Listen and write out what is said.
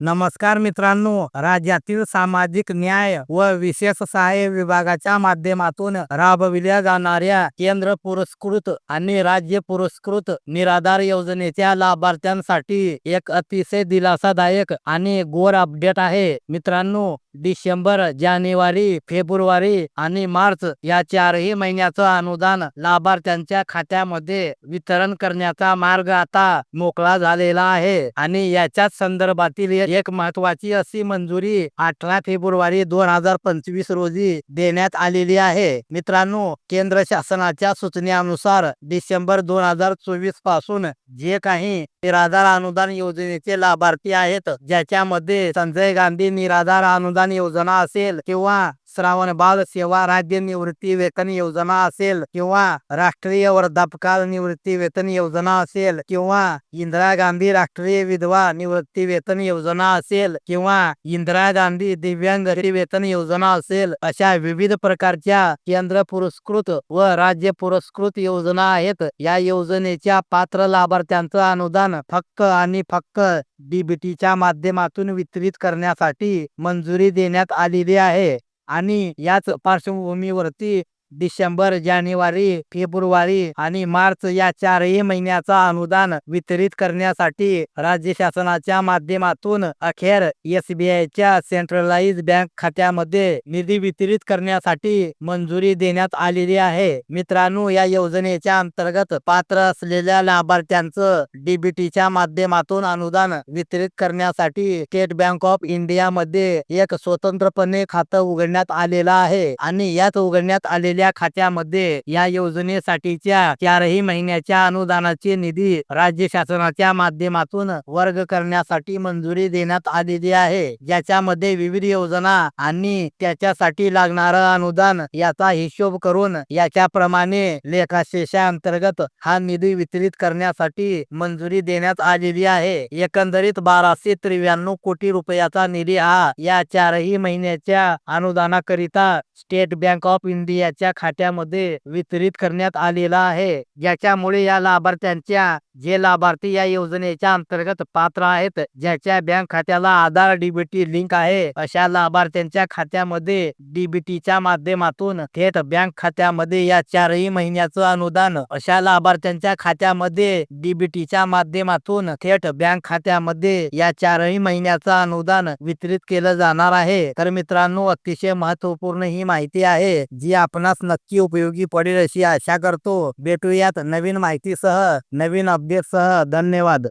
नमस्कार मित्रांनो राज्यातील सामाजिक न्याय व विशेष सहाय्य विभागाच्या माध्यमातून राबविल्या जाणाऱ्या केंद्र पुरस्कृत आणि राज्य पुरस्कृत निराधार योजनेच्या लाभार्थ्यांसाठी एक अतिशय दिलासादायक आणि गोर अपडेट आहे. मित्रांनो डिसेंबर जानेवारी फेब्रुवारी आणि मार्च या चारही महिन्याचं अनुदान लाभार्थ्यांच्या खात्यामध्ये वितरण करण्याचा मार्ग आता मोकळा झालेला आहे आणि याच्याच संदर्भातील एक महत्वाची अशी मंजुरी अठरा फेब्रुवारी दोन हजार पंचवीस रोजी देण्यात आलेली आहे. मित्रांनो केंद्र शासनाच्या सूचनेनुसार डिसेंबर दोन हजार चोवीसपासून जे काही निराधार अनुदान योजनेचे लाभार्थी आहेत ज्याच्यामध्ये संजय गांधी निराधार अनुदान योजना असेल किंवा श्रावण बाल सेवा राज्य निवृत्ती वेतन योजना असेल किंवा राष्ट्रीय वृद्धापकाळ निवृत्ती वेतन योजना असेल किंवा इंदिरा गांधी राष्ट्रीय विधवा निवृत्ती वेतन योजना असेल किंवा इंदिरा गांधी दिव्यांग वेतन योजना असेल अशा विविध प्रकारच्या केंद्र पुरस्कृत व राज्य पुरस्कृत योजना आहेत. या योजनेच्या पात्र लाभार्थ्यांचं अनुदान फक्त आणि फक्त डीबीटीच्या माध्यमातून वितरित करण्यासाठी मंजुरी देण्यात आलेली आहे. आणि याच पार्श्वभूमीवरती डिसेंबर जानेवारी फेब्रुवारी आणि मार्च या चारही महिन्याचा अनुदान वितरित करण्यासाठी राज्य शासनाच्या माध्यमातून अखेर एसबीआयच्या सेंट्रलाइज बँक खात्यामध्ये निधी वितरित करण्यासाठी मंजुरी देण्यात आलेली आहे. मित्रांनो या योजनेच्या अंतर्गत पात्र असलेल्या लाभार्थ्यांचं डीबीटीच्या माध्यमातून अनुदान वितरित करण्यासाठी स्टेट बँक ऑफ इंडिया मध्ये एक स्वतंत्रपणे खातं उघडण्यात आलेलं आहे आणि यात उघडण्यात असलेल्या खात्यामध्ये या योजनेसाठीच्या चारही महिन्याच्या अनुदानाचे निधी राज्य शासनाच्या माध्यमातून वर्ग करण्यासाठी मंजुरी देण्यात आलेली आहे. ज्याच्यामध्ये विविध योजना आणि त्याच्यासाठी लागणार अनुदान याचा हिशोब करून याच्याप्रमाणे लेखाशेषा अंतर्गत हा निधी वितरित करण्यासाठी मंजुरी देण्यात आलेली आहे. एकंदरीत बाराशे त्र्याण्णव कोटी रुपयाचा निधी हा या चारही महिन्याच्या अनुदानाकरिता स्टेट बँक ऑफ इंडियाच्या खात्यामध्ये वितरित करण्यात आलेला आहे. ज्याच्यामुळे या लाभार्थ्यांच्या जे लाभार्थी या योजनेच्या अंतर्गत पात्र आहेत ज्याच्या बँक खात्याला आधार डीबीटी लिंक आहे अशा लाभार्थ्यांच्या खात्यामध्ये डीबीटीच्या माध्यमातून थेट बँक खात्यामध्ये या चारही महिन्याचं अनुदान अशा लाभार्थ्यांच्या खात्यामध्ये डीबीटीच्या माध्यमातून थेट बँक खात्यामध्ये या चारही महिन्याचं अनुदान वितरित केलं जाणार आहे. तर मित्रांनो अतिशय महत्त्वपूर्ण ही माहिती आहे जी आपणास नक्की उपयोगी पडेल अशी आशा करतो. भेटूयात नवीन माहितीसह नवीन अपडेटसह धन्यवाद.